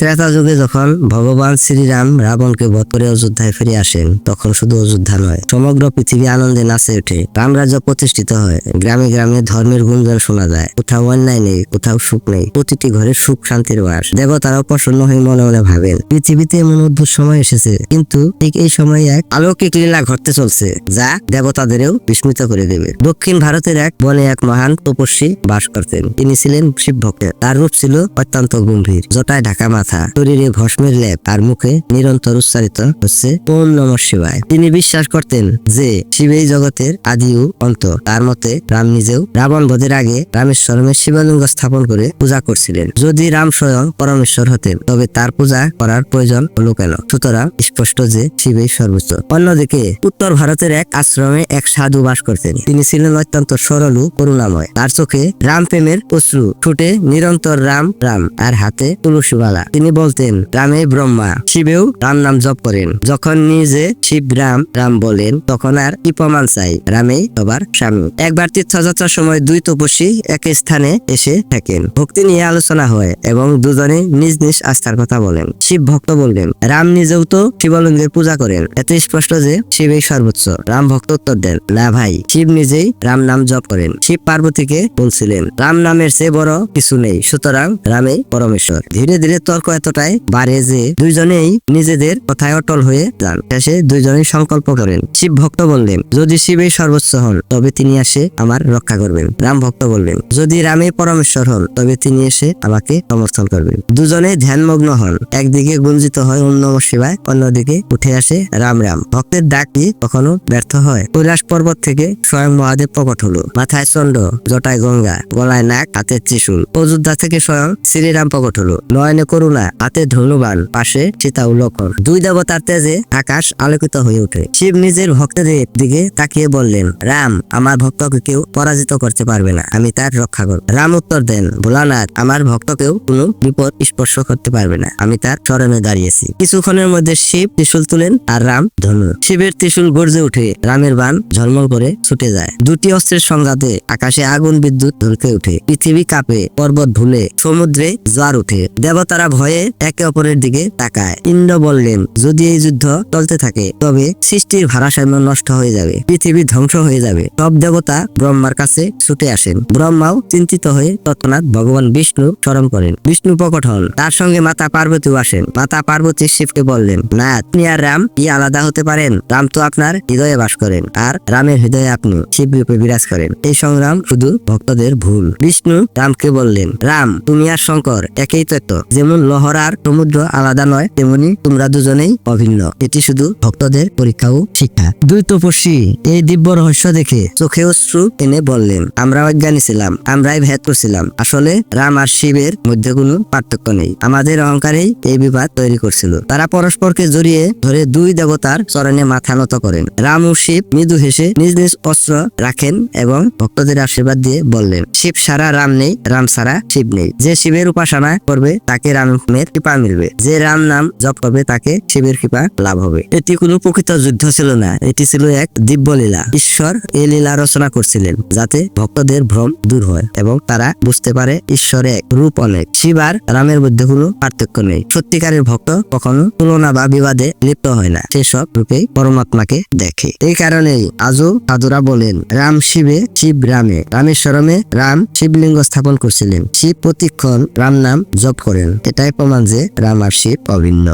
ত্রেতা যুগে যখন ভগবান শ্রীরাম রাবণকে বধ করে অযোধ্যায় ফিরে আসেন, তখন শুধু অযোধ্যা নয়, সমগ্র পৃথিবী আনন্দে নাচে ওঠে। রামরাজ্য প্রতিষ্ঠিত হয়, গ্রামে গ্রামে ধর্মের গুঞ্জন শোনা যায়, কোথাও অন্যায় নেই, কোথাও সুখ নেই, প্রতিটি ঘরে সুখ শান্তির বাস। দেবতারাও প্রসন্ন হয়ে মনে মনে ভাবেন, পৃথিবীতে এমন অদ্ভুত সময় এসেছে, কিন্তু ঠিক এই সময় এক অলৌকিক লীলা ঘটতে চলছে, যা দেবতাদেরও বিস্মিত করে দেবে। দক্ষিণ ভারতের এক বনে এক মহান তপস্বী বাস করতেন, তিনি ছিলেন শিব ভক্ত। তার রূপ ছিল অত্যন্ত গম্ভীর, জটায় ঢাকা মাথা। শরীরে ভস্মের লেপ আর মুখে নিরন্তর উচ্চারিত হচ্ছে ওম নম শিবায়। তিনি বিশ্বাস করতেন যে শিবেই জগতের আদি ও অন্ত। তার মতে রাম নিজেও রাবণ বধের আগে রামেশ্বরমে শিবলিঙ্গ স্থাপন করে পূজা করছিলেন। যদি রাম স্বয়ং পরমেশ্বর হতেন, তবে তার পূজা করার প্রয়োজন হলো কেন? সুতরাং স্পষ্ট যে শিবেই সর্বোচ্চ। অন্যদিকে উত্তর ভারতের এক আশ্রমে এক সাধু বাস করতেন। তিনি ছিলেন অত্যন্ত সরল ও করুণাময়। তার চোখে রাম প্রেমের অশ্রু ঠোঁটে নিরন্তর রাম রাম। আর হাতে তুলসীমালা। তিনি বলতেন, রামে ব্রহ্মা, শিবেও রাম নাম জপ করেন। যখন নিজে শিব রাম রাম বলেন, তখন আর কি প্রমাণ চাই রামেই সবার স্বামী। একবার তীর্থযাত্রার সময় দুই তপস্বী এক স্থানে এসে থাকেন। ভক্তি নিয়ে আলোচনা হয় এবং দুজনে নিজ নিজ আস্থার কথা বলেন। শিব ভক্ত বললেন, রাম নিজেও তো শিবলিঙ্গের পূজা করেন। এত স্পষ্ট যে শিবই সর্বোচ্চ। রাম ভক্ত উত্তর দেন, না ভাই, শিব নিজেই রাম নাম জপ করেন। শিব পার্বতীকে বলছিলেন, রাম নামের চেয়ে বড় কিছু নেই, সুতরাং রামেই পরমেশ্বর। ধীরে ধীরে তর্ক এতটাই বাড়ে যে দুইজনেই নিজেদের কথায় অটল হয়ে যান। শেষে দুইজনেই সংকল্প করেন। শিব ভক্ত বললেন, যদি শিবেই সর্বোচ্চ হন, তবে তিনি এসে আমার রক্ষা করবেন। রাম ভক্ত বললেন, যদি রামে পরমেশ্বর হন, তবে তিনি এসে আমাকে সমর্থন করবেন। দুজনে ধ্যানমগ্ন হন। একদিকে গুঞ্জিত হয় নম শিবায়, অন্যদিকে উঠে আসে রাম রাম। ভক্তের ডাক কি কখনো ব্যর্থ হয়? কৈলাস পর্বত থেকে স্বয়ং মহাদেব প্রকট হলো। মাথায় চন্ড জটায় গঙ্গা, গলায় নাক হাতে ত্রিশূল। অযোধ্যা থেকে স্বয়ং শ্রীরাম প্রকট হলো। নয়নে করুণা হাতে ধনুবান পাশে সীতা ও লক্ষণ দুই দেবতার তেজে আকাশ আলোকিত হয়ে ওঠে। শিব নিজের ভক্তদের দিকে তাকিয়ে বললেন, রাম, আমার ভক্তকে কেউ পরাজিত করতে পারবে না। আমি তার রক্ষা করব রাম উত্তর দেন, ভোলানাথ, আমার ভক্তকেও কোনো বিপদ স্পর্শ করতে পারবে না। আমি তার চরণে দাঁড়িয়েছি। কিছুক্ষণের মধ্যে শিব ত্রিশূল তুলেন আর রাম ধনু শিবের ত্রিশুল গর্জে উঠে রামের বান ঝলমল করে ছুটে যায়। দুটি অস্ত্রের সংঘাতে আকাশে আগুন, বিদ্যুৎ ধরকে ওঠে। পৃথিবী কাঁপে, পর্বত ভুলে সমুদ্রে জোয়ার উঠে দেবতারা ভয়ে একে অপরের দিকে তাকায়। ইন্দ্র বললেন যদি এই যুদ্ধ চলতে থাকে, তবে সৃষ্টির ভারসাম্য নষ্ট হয়ে যাবে, পৃথিবী ধ্বংস হয়ে যাবে। সব দেবতা ব্রহ্মার কাছে ছুটে আসেন। ব্রহ্মাও চিন্তিত হয়ে তৎক্ষণাৎ ভগবান বিষ্ণু স্মরণ করেন। বিষ্ণু প্রকট হন। তার সঙ্গে মাতা পার্বতীও আসেন। মাতা পার্বতী শিবকে বললেন, না, আপনি আর রাম কি আলাদা হতে পারেন? রাম তো আপনার হৃদয়ে বাস করেন, আর রামের হৃদয়ে আপনি শিব রূপে বিরাজ করেন। এই সংগ্রাম শুধু ভক্তদের ভুল। বিষ্ণু রামকে বললেন, রাম, তুমি আর শঙ্কর, একেই তত্ত্ব যেমন লহর আর সমুদ্র আলাদা নয়, তেমনি তোমরা দুজনেই অভিন্ন। এটি শুধু ভক্তদের পরীক্ষা ও শিক্ষা। দুই তপস্বী এই দিব্য রহস্য দেখে চোখে অশ্রু এনে বললেন আমরা অজ্ঞানী ছিলাম, আমরাই ভেদ করছিলাম। আসলে রাম আর শিবের মধ্যে কোনো পার্থক্য নেই। আমাদের অহংকারেই এই বিবাদ তৈরি করছিল। তারা পরস্পরকে জড়িয়ে ধরে দুই দেবতার চরণে মাথা নত করেন। রাম ও শিব মৃদু হেসে নিজ নিজ অস্ত্র রাখেন এবং ভক্তদের আশীর্বাদ দিয়ে বললেন, শিব সারা রাম নেই, রাম সারা শিব নেই। যে শিবের উপাসনা করবে, তাকে রামের কৃপা মিলবে। যে রাম নাম জপ করবে, তাকে শিবের কৃপা লাভ হবে। এটি কোনো প্রকৃত যুদ্ধ ছিল না। এটি ছিল এক দিব্য লীলা ঈশ্বর এই লীলা রচনা করছিলেন যাতে ভক্তদের ভ্রম দূর হয় এবং তারা বুঝতে পারে ঈশ্বর এক রূপ অনেক। শিব আর রামের মধ্যে কোনো পার্থক্য নেই। সত্যিকারের ভক্ত কখনো তুলনা বা বিবাদে লিপ্ত হয় না। সে সব রূপেই পরমাত্মাকে দেখে। এই কারণেই আজও সাধুরা বলেন, রাম শিবে, শিব রামে। রামেশ্বরমে রাম শিবলিঙ্গ স্থাপন করছিলেন। শিব প্রতিক্ষণ রাম নাম জপ করেন। এটাই প্রমাণ যে রাম আর শিব অভিন্ন।